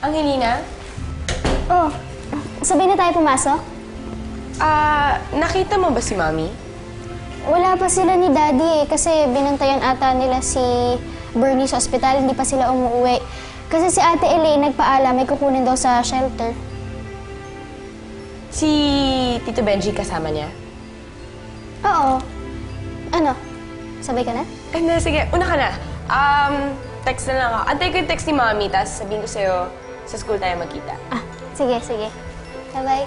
Angelina? Oh, sabay na tayo pumasok? Ah, nakita mo ba si Mami? Wala pa sila ni Daddy eh, kasi binantayan ata nila si Bernie sa ospital, hindi pa sila umuwi. Kasi si Ate Elaine nagpaalam, may kukunin daw sa shelter. Si Tito Benji kasama niya? Oo. Ano? Sabay ka na? Ay, na, sige. Una ka na. Um, text na lang ako. Antay ko yung text ni Mami, tapos sabihin ko sa'yo, sa school tayo magkita. Ah, sige, sige. Bye-bye.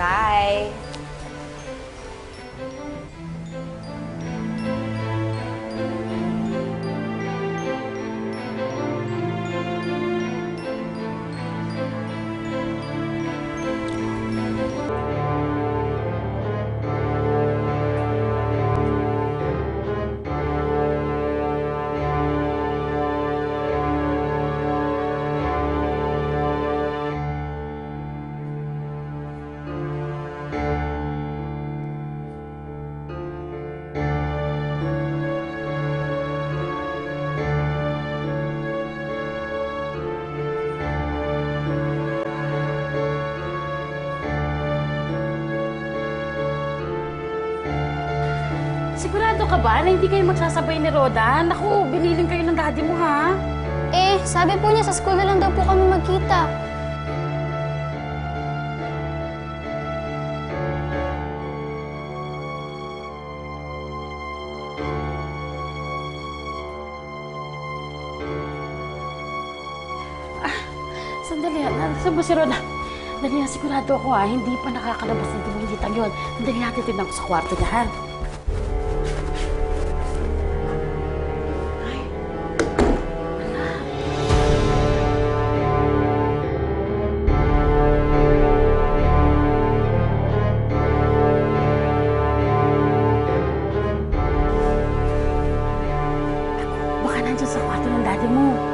Bye! Sigurado ka ba na hindi kayo magsasabay ni Rodan? Naku, biniling kayo ng daddy mo, ha? Eh, sabi po niya sa school na lang daw po kami magkita. Sandali, nasa ba si Rodan? Dali na, sigurado ako, ha? Hindi pa nakakalabas ng dumilitang yun. Sandali natin tignan ko sa kwarto niya, ha? Baka nandyan sa kwarto ng daddy mo.